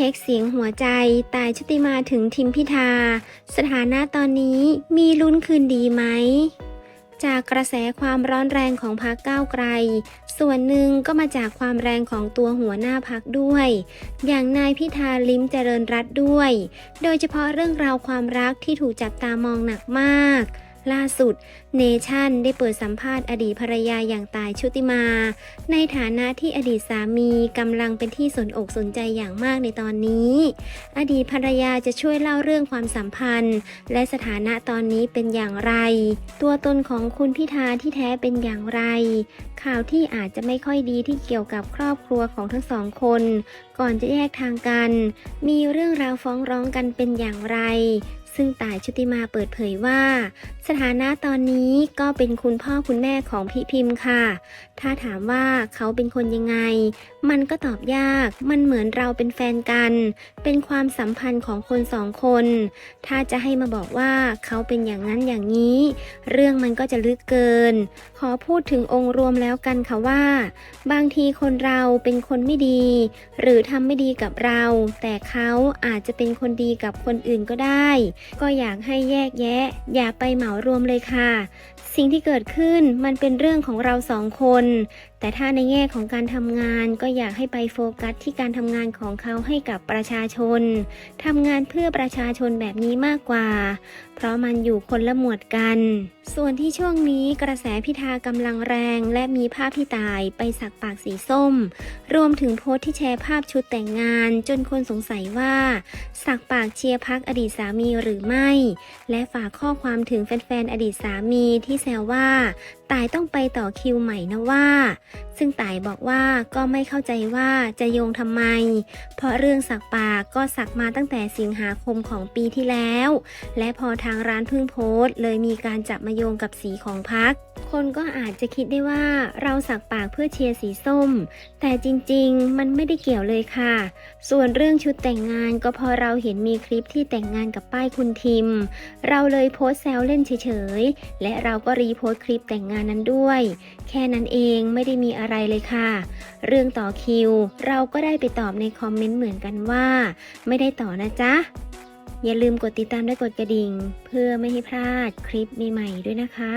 เช็คเสียงหัวใจ ตายชุติมาถึงทิมพิธา สถานะตอนนี้มีลุ้นคืนดีไหม จากกระแสความร้อนแรงของพักก้าวไกล ส่วนหนึ่งก็มาจากความแรงของตัวหัวหน้าพักด้วย อย่างนายพิธาลิ้มเจริญรัตด้วย โดยเฉพาะเรื่องราวความรักที่ถูกจับตามองหนักมาก ล่าสุด เนชั่นได้เปิดสัมภาษณ์อดีตภรรยาอย่างตายชุติมา ในฐานะที่อดีตสามีกำลังเป็นที่สนอกสนใจอย่างมากในตอนนี้ อดีตภรรยาจะช่วยเล่าเรื่องความสัมพันธ์ และสถานะตอนนี้เป็นอย่างไร ตัวตนของคุณพิธาที่แท้เป็นอย่างไร ข่าวที่อาจจะไม่ค่อยดีที่เกี่ยวกับครอบครัวของทั้งสองคน ก่อนจะแยกทางกัน มีเรื่องราวฟ้องร้องกันเป็นอย่างไรซึ่งต่ายชุติมาเปิดเผยว่า สถานะตอนนี้ก็เป็นคุณพ่อคุณแม่ของพี่พิมพ์ค่ะ ถ้าถามว่าเขาเป็นคนยังไง มันก็ตอบยาก มันเหมือนเราเป็นแฟนกัน เป็นความสัมพันธ์ของคนสองคน ถ้าจะให้มาบอกว่าเขาเป็นอย่างนั้นอย่างนี้ เรื่องมันก็จะลึกเกิน ขอพูดถึงองค์รวมแล้วกันค่ะว่า บางทีคนเราเป็นคนไม่ดี หรือทำไม่ดีกับเรา แต่เขาอาจจะเป็นคนดีกับคนอื่นก็ได้ก็อยากให้แยกแยะ อย่าไปเหมารวมเลยค่ะ สิ่งที่เกิดขึ้นมันเป็นเรื่องของเราสองคน แต่ถ้าในแง่ของการทำงานก็อยากให้ไปโฟกัสที่การทำงานของเขาให้กับประชาชนทำงานเพื่อประชาชนแบบนี้มากกว่า เพราะมันอยู่คนละหมวดกัน ส่วนที่ช่วงนี้กระแสพิธากำลังแรง และมีภาพที่ตายไปสักปากสีส้ม รวมถึงโพสต์ที่แชร์ภาพชุดแต่งงาน จนคนสงสัยว่า สักปากเชียร์พักอดีตสามีหรือไม่ และฝากข้อความถึงแฟนๆ อดีตสามีที่แซวว่า ตายต้องไปต่อคิวใหม่นะว่า ซึ่งตายบอกว่าก็ไม่เข้าใจว่าจะโยงทำไม เพราะเรื่องสักปากก็สักมาตั้งแต่สิงหาคมของปีที่แล้ว และพอทางร้านเพิ่งโพสต์เลยมีการจับมาโยงกับสีของพัก คนก็อาจจะคิดได้ว่าเราสักปากเพื่อเชียร์สีส้ม แต่จริงๆ มันไม่ได้เกี่ยวเลยค่ะ ส่วนเรื่องชุดแต่งงานก็พอเราเห็นมีคลิปที่แต่งงานกับป้ายคุณทิม เราเลยโพสแซวเล่นเฉยๆ และเราก็รีโพสคลิปแต่งงานนั้นด้วย แค่นั้นเองไม่ได้มีอะไรเลยค่ะ เรื่องต่อคิว เราก็ได้ไปตอบในคอมเมนต์เหมือนกันว่า ไม่ได้ต่อนะจ๊ะอย่าลืมกดติดตามและกดกระดิ่ง เพื่อไม่ให้พลาดคลิปใหม่ๆด้วยนะคะ